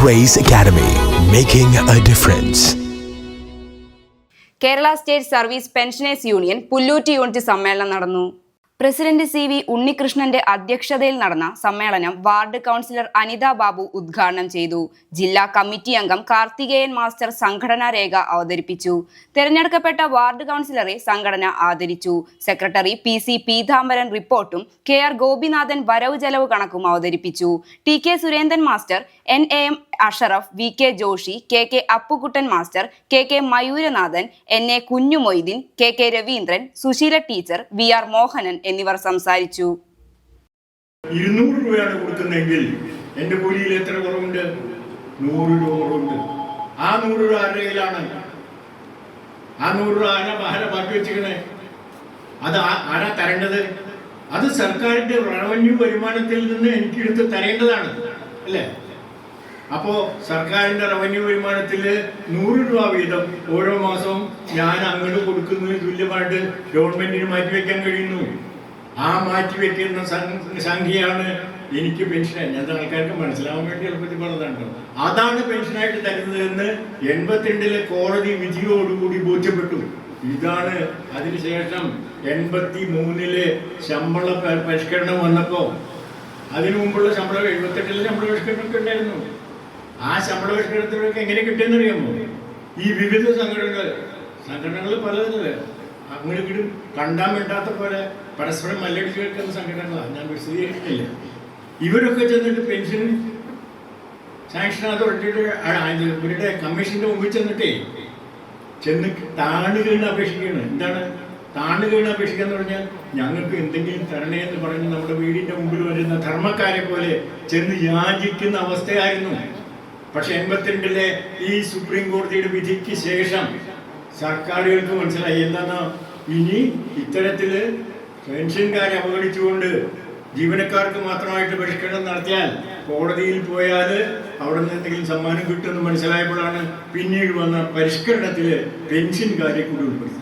Grace Academy, making a difference. Kerala State Service Pensioners Union Pullut unit സമ്മേളനം നടന്നു president C V ഉണ്ണികൃഷ്ണന്റെ അധ്യക്ഷതയിൽ നടന്ന സമ്മേളനം വാർഡ് കൗൺസിലർ അനിത ബാബു ഉദ്ഘാടനം ചെയ്തു. ജില്ലാ കമ്മിറ്റി അംഗം കാർത്തികേയൻ മാസ്റ്റർ സംഘടനാ രേഖ അവതരിപ്പിച്ചു. തെരഞ്ഞെടുക്കപ്പെട്ട വാർഡ് കൗൺസിലറെ സംഘടന ആദരിച്ചു. സെക്രട്ടറി പി സി പീതാംബരൻ റിപ്പോർട്ടും കെ ആർ ഗോപിനാഥൻ വരവ് ചെലവ് കണക്കും അവതരിപ്പിച്ചു. T K Surendran master N A M Ashraf V K Joshi K K Appukuttan master K K Mayuranathan N A Kunhumoideen K K Raveendran Susheela teacher V R Mohanan എന്നിവർ സംസാരിച്ചു. ഇരുന്നൂറ് രൂപയാണ് കൊടുക്കുന്നതെങ്കിൽ എന്റെ കൂലിയിൽ എത്ര കുറവുണ്ട്? നൂറ് രൂപ കുറവുണ്ട്. ആ നൂറ് രൂപ ആരുടെ കയ്യിലാണ്? ആ നൂറ് രൂപ ആരാ ആരാ ബാക്കി വെച്ചിരിക്കണേ? അത് ആരാ തരേണ്ടത്? അത് സർക്കാരിന്റെ റവന്യൂ വരുമാനത്തിൽ നിന്ന് എനിക്ക് എടുത്ത് തരേണ്ടതാണ്. അല്ലേ? അപ്പോ സർക്കാരിന്റെ റവന്യൂ വരുമാനത്തിൽ നൂറ് രൂപ വീതം ഓരോ മാസവും ഞാൻ അങ്ങോട്ട് കൊടുക്കുന്നതിന് തുല്യമായിട്ട് ഗവൺമെന്റിന് മാറ്റിവെക്കാൻ കഴിയുന്നു. ആ മാറ്റിവെക്കുന്ന സംഖ്യയാണ് എനിക്ക് പെൻഷൻ ഞാൻ ആൾക്കാർക്ക് മനസ്സിലാവാൻ വേണ്ടി എളുപ്പത്തിൽ പറഞ്ഞതാണ്. അതാണ് പെൻഷനായിട്ട് തരുന്നത് എന്ന് എൺപത്തിരണ്ടിലെ കോടതി വിധിയോടുകൂടി ബോധ്യപ്പെട്ടു. ഇതാണ് അതിനുശേഷം എൺപത്തി മൂന്നിലെ ശമ്പള പരിഷ്കരണം വന്നപ്പോ. അതിനു മുമ്പുള്ള ശമ്പളം എഴുപത്തെട്ടിലെ ശമ്പള പരിഷ്കരണമൊക്കെ ഉണ്ടായിരുന്നു. ആ ശമ്പള പരിഷ്കരണത്തിലൊക്കെ എങ്ങനെ കിട്ടിയെന്ന് അറിയാമോ ഈ വിവിധ സംഘടനകൾ സംഘടനകൾ പലതല്ലേ? അങ്ങനെ കണ്ടാൻ വേണ്ടാത്ത പോലെ പരസ്പരം മല്ലടിച്ച് കേൾക്കുന്ന സംഘടനകളാണ് ഞാൻ വിശദീകരിക്കില്ല ഇവരൊക്കെ ചെന്നിട്ട് പെൻഷൻ സാങ്ഷൻ അതോറിറ്റിയുടെ ഇവരുടെ കമ്മീഷന്റെ മുമ്പിൽ ചെന്നിട്ടേ ചെന്ന് താണു വീണ് അപേക്ഷിക്കുകയാണ്. എന്താണ്? താണു വീണ് അപേക്ഷിക്കുക എന്ന് പറഞ്ഞാൽ ഞങ്ങൾക്ക് എന്തെങ്കിലും തരണേ എന്ന് പറഞ്ഞ് നമ്മുടെ വീടിന്റെ മുമ്പിൽ വരുന്ന ധർമ്മക്കാരെ പോലെ ചെന്ന് യാചിക്കുന്ന അവസ്ഥയായിരുന്നു. പക്ഷെ എൺപത്തിരണ്ടിലെ ഈ സുപ്രീം കോടതിയുടെ വിധിക്ക് ശേഷം സർക്കാരുകൾക്ക് മനസ്സിലായി. എന്താണോ ഇനി ഇത്തരത്തിൽ പെൻഷൻകാരെ അവഗണിച്ചുകൊണ്ട് ജീവനക്കാർക്ക് മാത്രമായിട്ട് പരിഷ്കരണം നടത്തിയാൽ കോടതിയിൽ പോയാൽ അവിടെ നിന്ന് എന്തെങ്കിലും സമ്മാനം കിട്ടുമെന്ന് മനസ്സിലായപ്പോഴാണ് പിന്നീട് വന്ന പരിഷ്കരണത്തിൽ പെൻഷൻകാരെ കൂടി ഉൾപ്പെടുത്തി